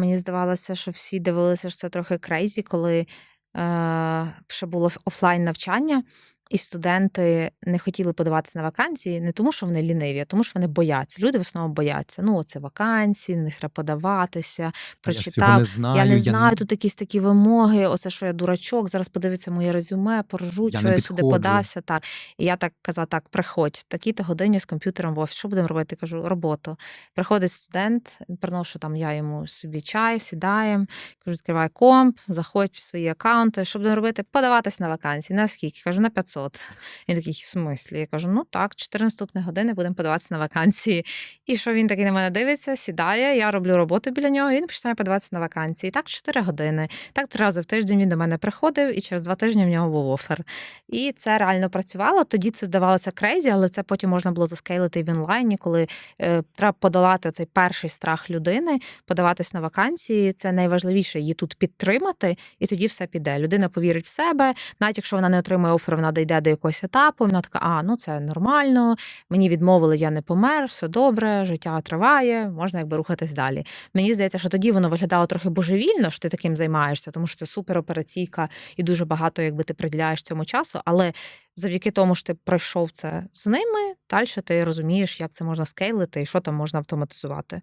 Мені здавалося, що всі дивилися, що це трохи крейзі, коли е, ще було офлайн навчання, і студенти не хотіли подаватися на вакансії не тому, що вони ліниві, а тому, що вони бояться. Люди в основному бояться. Ну, це вакансії, них треба подаватися, А я прочитав. не знаю. Я не я знаю, тут якісь такі вимоги. Оце що я дурачок, зараз подивиться моє резюме, поржуть, Я що не я сюди подався. Так. І я так казала: так, приходь, такі-то годині з комп'ютером в офіс. Що будемо робити? Кажу, роботу. Приходить студент, приношу там я йому собі чай, сідаємо, кажу, відкривай комп, заходь в свої аккаунти. Що будемо робити? Подаватись на вакансії. На скільки? Кажу, на 500. Він такий, в смислі? Я кажу, ну так, 4 наступні години будемо подаватися на вакансії. І що він такий на мене дивиться, сідає, я роблю роботу біля нього, і він починає подаватися на вакансії. І так 4 години. Так три рази в тиждень він до мене приходив, і через два тижні в нього був офер. І це реально працювало. Тоді це здавалося крейзі, але це потім можна було заскейлити в онлайні, коли е, треба подолати цей перший страх людини, подаватись на вакансії. Це найважливіше її тут підтримати, і тоді все піде. Людина повірить в себе, навіть якщо вона не отримує офер, вона дійде до якогось етапу. Вона така, а ну це нормально. Мені відмовили, я не помер, все добре, життя триває, можна якби рухатись далі. Мені здається, що тоді воно виглядало трохи божевільно, що ти таким займаєшся, тому що це суперопераційка і дуже багато, якби ти приділяєш цьому часу. Але завдяки тому, що ти пройшов це з ними, далі ти розумієш, як це можна скейлити і що там можна автоматизувати.